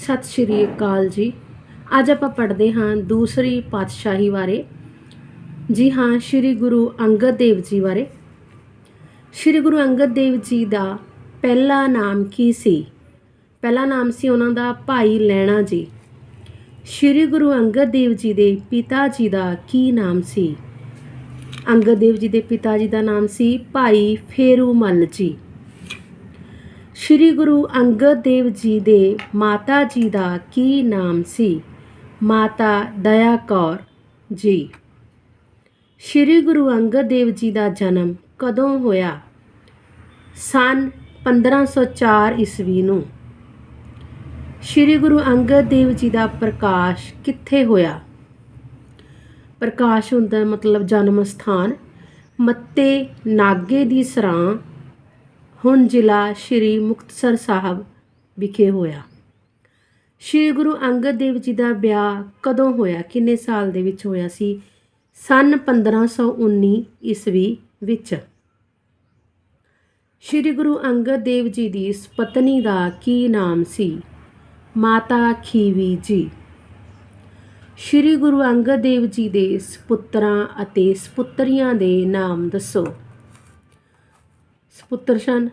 ਸਤਿ ਸ਼੍ਰੀ ਅਕਾਲ ਜੀ। ਅੱਜ ਆਪਾਂ ਪੜ੍ਹਦੇ ਹਾਂ ਦੂਸਰੀ ਪਾਤਸ਼ਾਹੀ ਬਾਰੇ। ਜੀ ਹਾਂ, ਸ਼੍ਰੀ ਗੁਰੂ ਅੰਗਦ ਦੇਵ ਜੀ ਬਾਰੇ। ਸ਼੍ਰੀ ਗੁਰੂ ਅੰਗਦ ਦੇਵ ਜੀ ਦਾ ਪਹਿਲਾ ਨਾਮ ਕੀ ਸੀ? ਪਹਿਲਾ ਨਾਮ ਸੀ ਉਹਨਾਂ ਦਾ ਭਾਈ ਲੈਣਾ ਜੀ। ਸ਼੍ਰੀ ਗੁਰੂ ਅੰਗਦ ਦੇਵ ਜੀ ਦੇ ਪਿਤਾ ਜੀ ਦਾ ਕੀ ਨਾਮ ਸੀ? ਅੰਗਦ ਦੇਵ ਜੀ ਦੇ ਪਿਤਾ ਜੀ ਦਾ ਨਾਮ ਸੀ ਭਾਈ ਫੇਰੂ ਮੱਲ ਜੀ। ਸ਼੍ਰੀ ਗੁਰੂ ਅੰਗਦ ਦੇਵ ਜੀ ਦੇ ਮਾਤਾ ਜੀ ਦਾ ਕੀ ਨਾਮ ਸੀ? ਮਾਤਾ ਦਇਆ ਕੌਰ ਜੀ। ਸ਼੍ਰੀ ਗੁਰੂ ਅੰਗਦ ਦੇਵ ਜੀ ਦਾ ਜਨਮ ਕਦੋਂ ਹੋਇਆ? ਸਨ 1504 ਈਸਵੀ ਨੂੰ। ਸ਼੍ਰੀ ਗੁਰੂ ਅੰਗਦ ਦੇਵ ਜੀ ਦਾ ਪ੍ਰਕਾਸ਼ ਕਿੱਥੇ ਹੋਇਆ? ਪ੍ਰਕਾਸ਼ ਹੁੰਦਾ ਮਤਲਬ ਜਨਮ ਸਥਾਨ ਮੱਤੇ ਨਾਗੇ ਦੀ ਸਰਾਂ ਹੁਣ ਜ਼ਿਲ੍ਹਾ ਸ਼੍ਰੀ ਮੁਕਤਸਰ ਸਾਹਿਬ ਵਿਖੇ ਹੋਇਆ। ਸ਼੍ਰੀ ਗੁਰੂ ਅੰਗਦ ਦੇਵ ਜੀ ਦਾ ਵਿਆਹ ਕਦੋਂ ਹੋਇਆ? ਕਿੰਨੇ ਸਾਲ ਦੇ ਵਿੱਚ ਹੋਇਆ ਸੀ? ਸਨ 1519 ਈਸਵੀ ਵਿੱਚ। ਸ਼੍ਰੀ ਗੁਰੂ ਅੰਗਦ ਦੇਵ ਜੀ ਦੀ ਪਤਨੀ ਦਾ ਕੀ ਨਾਮ ਸੀ? ਮਾਤਾ ਖੀਵੀ ਜੀ। ਸ਼੍ਰੀ ਗੁਰੂ ਅੰਗਦ ਦੇਵ ਜੀ ਦੇ ਸਪੁੱਤਰਾਂ ਅਤੇ ਸਪੁੱਤਰੀਆਂ ਦੇ ਨਾਮ ਦੱਸੋ। ਸਪੁੱਤਰ ਸਨ।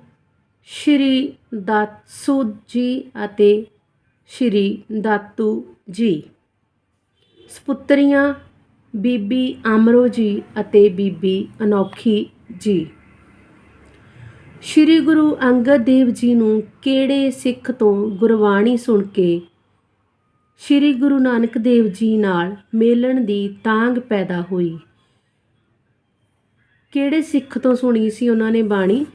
ਸ਼੍ਰੀ ਦਾਤਸੂ ਜੀ ਅਤੇ ਸ਼੍ਰੀ ਦਾਤੂ ਜੀ। ਸਪੁੱਤਰੀਆਂ ਬੀਬੀ ਆਮਰੋ ਜੀ ਅਤੇ ਬੀਬੀ ਅਨੋਖੀ ਜੀ। ਸ਼੍ਰੀ ਗੁਰੂ ਅੰਗਦ ਦੇਵ ਜੀ ਨੂੰ ਕਿਹੜੇ ਸਿੱਖ ਤੋਂ ਗੁਰਬਾਣੀ ਸੁਣ ਕੇ ਸ਼੍ਰੀ ਗੁਰੂ ਨਾਨਕ ਦੇਵ ਜੀ ਨਾਲ ਮੇਲਣ ਦੀ ਤਾਂਗ ਪੈਦਾ ਹੋਈ? ਕਿਹੜੇ ਸਿੱਖ ਤੋਂ ਸੁਣੀ ਸੀ ਉਹਨਾਂ ਨੇ ਬਾਣੀ?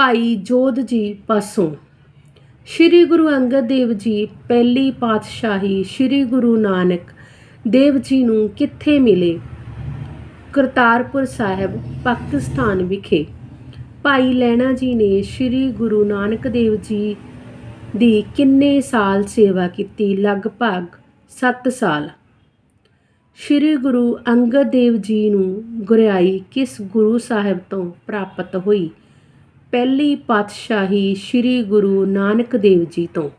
ਭਾਈ ਜੋਧ ਜੀ ਪਾਸੋਂ। ਸ਼੍ਰੀ ਗੁਰੂ ਅੰਗਦ ਦੇਵ ਜੀ ਪਹਿਲੀ ਪਾਤਸ਼ਾਹੀ ਸ਼੍ਰੀ ਗੁਰੂ ਨਾਨਕ ਦੇਵ ਜੀ ਨੂੰ ਕਿੱਥੇ ਮਿਲੇ? ਕਰਤਾਰਪੁਰ ਸਾਹਿਬ, ਪਾਕਿਸਤਾਨ ਵਿਖੇ। ਭਾਈ ਲੈਣਾ ਜੀ ਨੇ ਸ਼੍ਰੀ ਗੁਰੂ ਨਾਨਕ ਦੇਵ ਜੀ ਦੀ ਕਿੰਨੇ ਸਾਲ ਸੇਵਾ ਕੀਤੀ? ਲਗਭਗ 7 ਸਾਲ। ਸ਼੍ਰੀ ਗੁਰੂ ਅੰਗਦ ਦੇਵ ਜੀ ਨੂੰ ਗੁਰਿਆਈ ਕਿਸ ਗੁਰੂ ਸਾਹਿਬ ਤੋਂ ਪ੍ਰਾਪਤ ਹੋਈ? ਪਹਿਲੀ ਪਾਤਸ਼ਾਹੀ ਸ਼੍ਰੀ ਗੁਰੂ ਨਾਨਕ ਦੇਵ ਜੀ ਤੋਂ।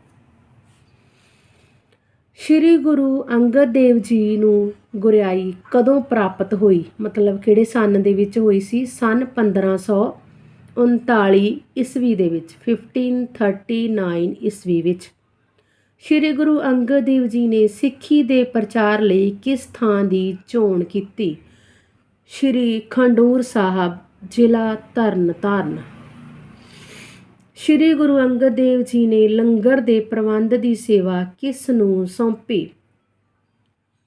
ਸ਼੍ਰੀ ਗੁਰੂ ਅੰਗਦ ਦੇਵ ਜੀ ਨੂੰ ਗੁਰਿਆਈ ਕਦੋਂ ਪ੍ਰਾਪਤ ਹੋਈ? ਮਤਲਬ ਕਿਹੜੇ ਸਨ ਦੇ ਵਿੱਚ ਹੋਈ ਸੀ? ਸਨ 1539 ਈਸਵੀ ਦੇ ਵਿੱਚ 1539 ਈਸਵੀ ਵਿੱਚ। ਸ਼੍ਰੀ ਗੁਰੂ ਅੰਗਦ ਦੇਵ ਜੀ ਨੇ ਸਿੱਖੀ ਦੇ ਪ੍ਰਚਾਰ ਲਈ ਕਿਸ ਥਾਂ ਦੀ ਚੋਣ ਕੀਤੀ? ਸ਼੍ਰੀ ਖੰਡੂਰ ਸਾਹਿਬ, ਜ਼ਿਲ੍ਹਾ ਤਰਨਤਾਰਨ। ਸ਼੍ਰੀ ਗੁਰੂ ਅੰਗਦ ਦੇਵ ਜੀ ਨੇ ਲੰਗਰ ਦੇ ਪ੍ਰਬੰਧ ਦੀ ਸੇਵਾ ਕਿਸ ਨੂੰ ਸੌਂਪੀ?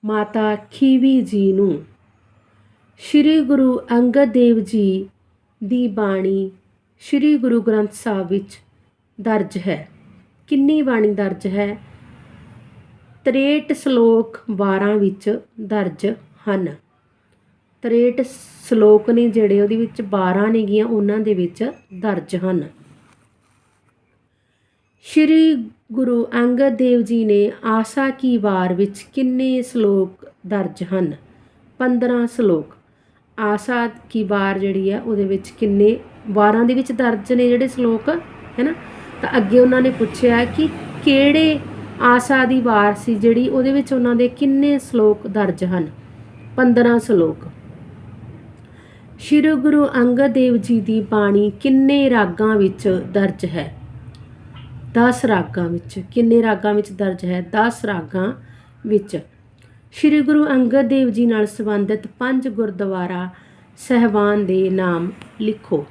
ਮਾਤਾ ਖੀਵੀ ਜੀ ਨੂੰ। ਸ਼੍ਰੀ ਗੁਰੂ ਅੰਗਦ ਦੇਵ ਜੀ ਦੀ ਬਾਣੀ ਸ਼੍ਰੀ ਗੁਰੂ ਗ੍ਰੰਥ ਸਾਹਿਬ ਵਿੱਚ ਦਰਜ ਹੈ। ਕਿੰਨੀ ਬਾਣੀ ਦਰਜ ਹੈ? 63 ਸ਼ਲੋਕ 12 ਵਿੱਚ ਦਰਜ ਹਨ। 63 ਸ਼ਲੋਕ ਨੇ ਜਿਹੜੇ ਉਹਦੇ ਵਿੱਚ 12 ਨੇਗੀਆਂ, ਉਹਨਾਂ ਦੇ ਵਿੱਚ ਦਰਜ ਹਨ। ਸ਼੍ਰੀ ਗੁਰੂ ਅੰਗਦ ਦੇਵ ਜੀ ਨੇ ਆਸਾ ਕੀ ਵਾਰ ਵਿੱਚ ਕਿੰਨੇ ਸ਼ਲੋਕ ਦਰਜ ਹਨ? 15 ਸ਼ਲੋਕ। ਆਸਾ ਕੀ ਵਾਰ ਜਿਹੜੀ ਆ ਉਹਦੇ ਵਿੱਚ ਕਿੰਨੇ, ਵਾਰਾਂ ਦੇ ਵਿੱਚ ਦਰਜ ਨੇ ਜਿਹੜੇ ਸ਼ਲੋਕ ਹੈ ਨਾ ਤਾਂ ਅੱਗੇ ਉਹਨਾਂ ਨੇ ਪੁੱਛਿਆ ਕਿ ਕਿਹੜੇ ਆਸਾ ਦੀ ਵਾਰ ਸੀ ਜਿਹੜੀ ਉਹਦੇ ਵਿੱਚ ਉਹਨਾਂ ਦੇ ਕਿੰਨੇ ਸ਼ਲੋਕ ਦਰਜ ਹਨ? 15 ਸ਼ਲੋਕ। ਸ਼੍ਰੀ ਗੁਰੂ ਅੰਗਦ ਦੇਵ ਜੀ ਦੀ ਬਾਣੀ ਕਿੰਨੇ ਰਾਗਾਂ ਵਿੱਚ ਦਰਜ ਹੈ? 10 ਰਾਗਾਂ ਵਿੱਚ, ਕਿੰਨੇ ਰਾਗਾਂ ਵਿੱਚ ਦਰਜ ਹੈ? 10 ਰਾਗਾਂ ਵਿੱਚ। ਸ਼੍ਰੀ ਗੁਰੂ ਅੰਗਦ ਦੇਵ ਜੀ ਨਾਲ ਸੰਬੰਧਿਤ ਪੰਜ ਗੁਰਦੁਆਰਾ ਸਹਿਬਾਨ ਦੇ ਨਾਮ ਲਿਖੋ।